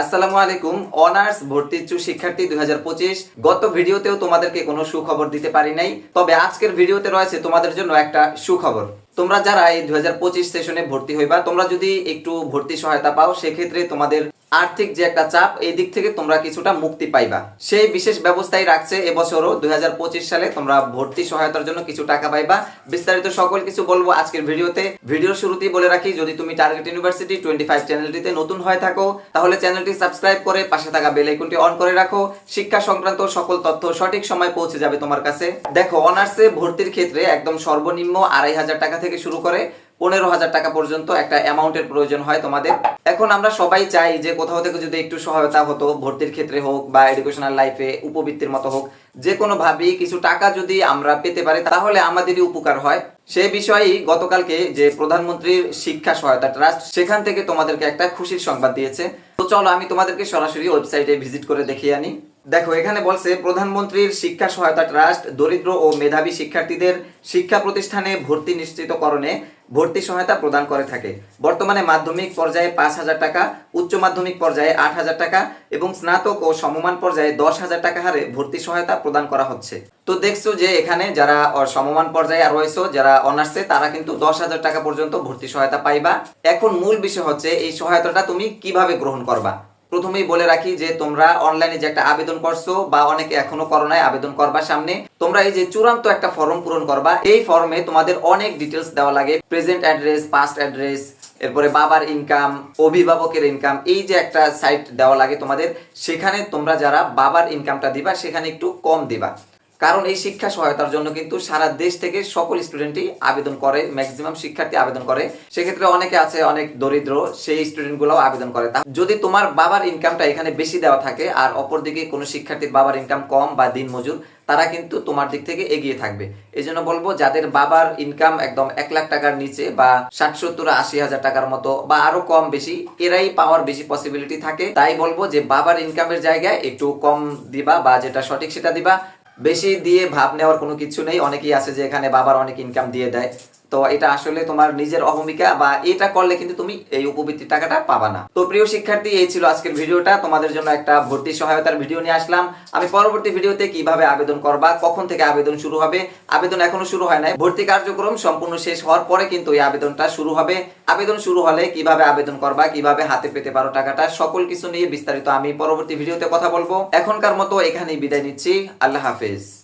আসসালামু আলাইকুম। অনার্স ভর্তি ইচ্ছুক শিক্ষার্থী দুই হাজার পঁচিশ, গত ভিডিওতেও তোমাদেরকে কোনো সুখবর দিতে পারি নাই, তবে আজকের ভিডিওতে রয়েছে তোমাদের জন্য একটা সুখবর। তোমরা যারা এই দুই হাজার পঁচিশ সেশনে ভর্তি হইবা, তোমরা যদি একটু ভর্তি সহায়তা পাও, সেক্ষেত্রে তোমাদের আর্থিক যে একটা চাপ, এই দিক থেকে তোমরা কিছুটা মুক্তি পাইবা। সেই বিশেষ ব্যবস্থাই রাখছে এবছরও দুই হাজার পঁচিশ সালে তোমরা ভর্তি সহায়তার জন্য কিছু টাকা পাইবা। বিস্তারিত সকল কিছু বলব আজকের ভিডিওতে। ভিডিও শুরুতেই বলে রাখি, যদি তুমি টার্গেট ইউনিভার্সিটি টোয়েন্টি ফাইভ চ্যানেলটিতে নতুন হয়ে থাকো, তাহলে চ্যানেলটি সাবস্ক্রাইব করে পাশে থাকা বেল আইকনটি অন করে রাখো। শিক্ষা সংক্রান্ত সকল তথ্য সঠিক সময় পৌঁছে যাবে তোমার কাছে। দেখো, অনার্সে ভর্তির ক্ষেত্রে একদম সর্বনিম্ন আড়াই হাজার টাকা থেকে শুরু করে পনেরো হাজার টাকা পর্যন্ত একটা অ্যামাউন্টের প্রয়োজন হয় তোমাদের। এখন আমরা সবাই চাই যে কোথাও থেকে যদি একটু সহায়তা হতো, ভর্তির ক্ষেত্রে হোক বা এডুকেশনাল লাইফে উপবৃত্তির মতো হোক, যে কোনো ভাবেই কিছু টাকা যদি আমরা পেতে পারি, তাহলে আমাদেরই উপকার হয়। সে বিষয়েই গতকালকে যে প্রধানমন্ত্রীর শিক্ষা সহায়তা ট্রাস্ট, সেখান থেকে তোমাদেরকে একটা খুশির সংবাদ দিয়েছে। তো চলো আমি তোমাদেরকে সরাসরি ওয়েবসাইটে ভিজিট করে দেখিয়ে আনি। দেখো, এখানে বলছে, প্রধানমন্ত্রীর শিক্ষা সহায়তা ট্রাস্ট, দরিদ্র ও মেধাবী শিক্ষার্থীদের শিক্ষা প্রতিষ্ঠানে ভর্তি নিশ্চিতকরণে ভর্তি সহায়তা প্রদান করে থাকে। বর্তমানে মাধ্যমিক পর্যায়ে পাঁচ হাজার টাকা, উচ্চ মাধ্যমিক পর্যায়ে আট হাজার টাকা এবং স্নাতক ও সমমান পর্যায়ে দশ হাজার টাকা হারে ভর্তি সহায়তা প্রদান করা হচ্ছে। তো দেখছ যে এখানে যারা সমমান পর্যায়ে রয়েছে, যারা অনার্সে, তারা কিন্তু দশ হাজার টাকা পর্যন্ত ভর্তি সহায়তা পাইবা। এখন মূল বিষয় হচ্ছে, এই সহায়তাটা তুমি কীভাবে গ্রহণ করবা? প্রথমেই বলে রাখি যে তোমরা অনলাইনে যে একটা আবেদন করছ বা অনেকে এখনও করো নাই আবেদন করবা সামনে, তোমরা এই যে চূড়ান্ত একটা ফর্ম পূরণ করবা। এই ফর্মে তোমাদের অনেক ডিটেলস দেওয়া লাগে। প্রেজেন্ট অ্যাড্রেস পাস্ট অ্যাড্রেস এরপরে বাবার ইনকাম অভিভাবকের ইনকাম এই যে একটা সাইট দেওয়া লাগে তোমাদের। সেখানে তোমরা যারা বাবার ইনকামটা দিবা, সেখানে একটু কম দিবা। কারণ এই শিক্ষা সহায়তার জন্য কিন্তু সারা দেশ থেকে সকল স্টুডেন্টই আবেদন করে ম্যাক্সিমাম শিক্ষার্থী আবেদন করে। সেক্ষেত্রে অনেকে আছে, অনেক দরিদ্র, সেই স্টুডেন্টগুলোও আবেদন করে। যদি তোমার বাবার ইনকামটা এখানে বেশি দেওয়া থাকে আর অপরদিকে কোনো শিক্ষার্থীর বাবার ইনকাম কম বা দিন মজুর, তারা কিন্তু তোমার দিক থেকে এগিয়ে থাকবে। এই জন্য বলব, যাদের বাবার ইনকাম একদম এক লাখ টাকার নিচে বা ষাট, সত্তর, আশি হাজার টাকার মতো বা আরও কম বেশি, এরাই পাওয়ার বেশি পসিবিলিটি থাকে। তাই বলব যে, বাবার ইনকামের জায়গায় একটু কম দিবা বা যেটা সঠিক সেটা দিবা। বেশি দিয়ে ভাব নেওয়ার কোনো কিছু নেই। অনেকেই আছে যে এখানে বাবার অনেক ইনকাম দিয়ে দেয়। তো এটা আসলে তোমার নিজের অহমিকা বা এটা করলে কিন্তু তুমি এই উপবৃত্তির টাকাটা পাবা না। তো প্রিয় শিক্ষার্থী, এই ছিল আজকের ভিডিওটা। তোমাদের জন্য একটা ভর্তি সহায়তার ভিডিও নিয়ে আসলাম। আমি পরবর্তী ভিডিওতে কীভাবে আবেদন করবা, কখন থেকে আবেদন শুরু হবে, আবেদন এখনও শুরু হয় নাই। ভর্তি কার্যক্রম সম্পূর্ণ শেষ হওয়ার পরে কিন্তু এই আবেদনটা শুরু হবে। আবেদন শুরু হলে কীভাবে আবেদন করবা, কীভাবে হাতে পেতে পারো টাকাটা, সকল কিছু নিয়ে বিস্তারিত আমি পরবর্তী ভিডিওতে কথা বলব। এখনকার মতো এখানেই বিদায় নিচ্ছি। আল্লাহ হাফেজ।